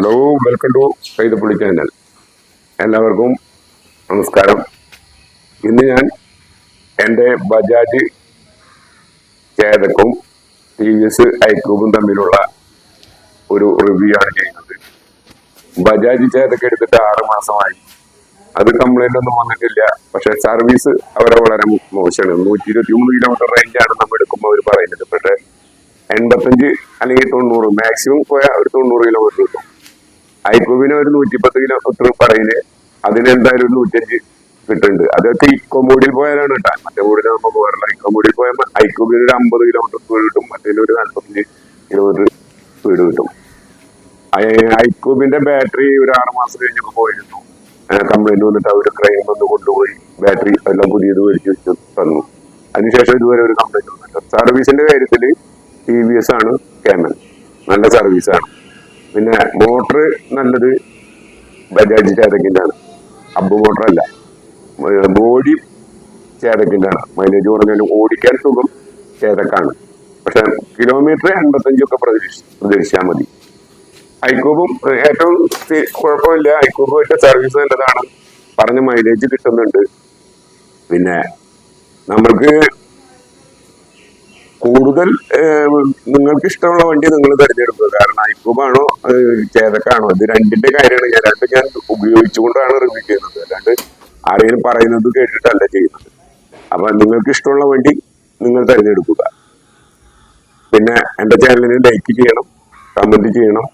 Hello welcome to Kaithappully channel എല്ലാവർക്കും നമസ്കാരം. ഇന്ന് ഞാൻ എന്റെ ബജാജ് ചേതക്കും ടി വി എസ് ഐക്യൂബും തമ്മിലുള്ള ഒരു റിവ്യൂ ആണ് ചെയ്യുന്നത്. ബജാജ് ചേതക്ക് എടുത്തിട്ട് ആറ് മാസമായി. അത് കംപ്ലൈന്റ് ഒന്നും വന്നിട്ടില്ല. പക്ഷെ സർവീസ് അവരെ വളരെ മോശമാണ്. നൂറ്റി ഇരുപത്തി മൂന്ന് കിലോമീറ്റർ റേഞ്ചാണ് നമ്മൾ എടുക്കുമ്പോൾ അവർ പറയുന്നത്. പക്ഷേ എൺപത്തഞ്ച് അല്ലെങ്കിൽ തൊണ്ണൂറ് മാക്സിമം പോയാൽ ഒരു തൊണ്ണൂറ് കിലോമീറ്റർ ഐക്യൂബിന് ഒരു നൂറ്റിപ്പത്ത് കിലോമീറ്റർ പറയുന്നത് അതിന് എന്തായാലും ഒരു നൂറ്റഞ്ച് കിട്ടുന്നുണ്ട്. അതൊക്കെ ഇക്കോമോഡിൽ പോയാലാണ് കേട്ടോ. മറ്റേ മൂടിൽ നമ്മൾ പോകാറില്ല ഇക്കോമോഡിൽ പോയാൽ ഐക്യൂബിന് ഒരു അമ്പത് കിലോമീറ്റർ സ്പീഡ് കിട്ടും. മറ്റേ ഒരു നാൽപ്പത്തഞ്ച് കിലോമീറ്റർ സ്പീഡ് കിട്ടും. ഐ- ബാറ്ററി ഒരു ആറ് മാസം കഴിഞ്ഞപ്പോൾ പോയിരുന്നു. കംപ്ലൈന്റ് വന്നിട്ട് അവർ ക്രൈം വന്ന് കൊണ്ടുപോയി. ബാറ്ററി എല്ലാം പുതിയത് മേടിച്ച് വെച്ച് തന്നു. അതിനുശേഷം ഇതുവരെ ഒരു കംപ്ലൈന്റ് വന്നിട്ട് സർവീസിന്റെ കാര്യത്തിൽ ടി വി എസ് ആണ് കേമൻ. നല്ല സർവീസാണ് പിന്നെ മോട്ടർ നല്ലത് ബജാജ് ചേതക്കിന്റെയാണ് ആണ് അബ് മോട്ടർ അല്ല ബോഡി ചേതക്കിന്റെ ആണ് മൈലേജ് പറഞ്ഞാലും ഓടിക്കാൻ സുഖം ചേതക്കാണ് പക്ഷെ കിലോമീറ്റർ എൺപത്തഞ്ചൊക്കെ പ്രതീക്ഷ പ്രതീക്ഷിച്ചാൽ മതി. ഐക്കോബും ഏറ്റവും കുഴപ്പമില്ല. ഐക്കോബുമായിട്ട് സർവീസ് നല്ലതാണ്. പറഞ്ഞ മൈലേജ് കിട്ടുന്നുണ്ട്. പിന്നെ നമ്മൾക്ക് കൂടുതൽ നിങ്ങൾക്ക് ഇഷ്ടമുള്ള വണ്ടി നിങ്ങൾ തിരഞ്ഞെടുക്കുക. കാരണം ഐക്യൂബാണോ ആണോ ചേതക്കാണോ? ഇത് രണ്ടിന്റെ കാര്യമാണ്. ഞാൻ രണ്ട് ഞാൻ ഉപയോഗിച്ചുകൊണ്ടാണ് റിവ്യൂ ചെയ്യുന്നത്. അല്ലാണ്ട് ആരെങ്കിലും പറയുന്നത് കേട്ടിട്ടല്ല ചെയ്യുന്നത്. അപ്പൊ നിങ്ങൾക്ക് ഇഷ്ടമുള്ള വണ്ടി നിങ്ങൾ തിരഞ്ഞെടുക്കുക. പിന്നെ എന്റെ ചാനലിന് ലൈക്ക് ചെയ്യണം കമന്റ് ചെയ്യണം.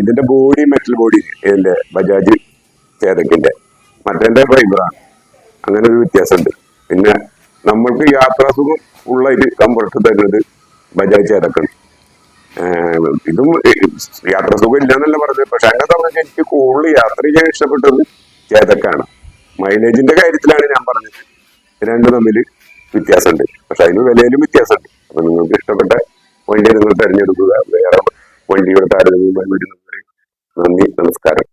ഇതിന്റെ ബോഡി മെറ്റൽ ബോഡി എന്റെ ബജാജ് ചേതക്കിന്റെ. മറ്റേ ഫൈബറാണ് അങ്ങനെ ഒരു വ്യത്യാസമുണ്ട്. പിന്നെ നമ്മൾക്ക് യാത്രാസുഖം ഉള്ള ഒരു കംഫർട്ട് തരുന്നത് ബജാജ് ചേതക്കാണ് ഇതും യാത്ര സുഖം ഇല്ലാന്നല്ല പറഞ്ഞത്. പക്ഷെ അങ്ങനെ പറഞ്ഞാൽ എനിക്ക് കൂടുതൽ യാത്ര ചെയ്യാൻ ഇഷ്ടപ്പെട്ടത് ചേതക്കാണ് മൈലേജിന്റെ കാര്യത്തിലാണ് ഞാൻ പറഞ്ഞത്. രണ്ടും തമ്മിൽ വ്യത്യാസമുണ്ട്. പക്ഷെ അതിന് വിലയിലും വ്യത്യാസമുണ്ട്. അപ്പൊ നിങ്ങൾക്ക് ഇഷ്ടപ്പെട്ട വണ്ടി നിങ്ങൾ തിരഞ്ഞെടുക്കുക. വേറെ വണ്ടിയുടെ താരതമ്യമായി വരുന്നവരെ നന്ദി നമസ്കാരം.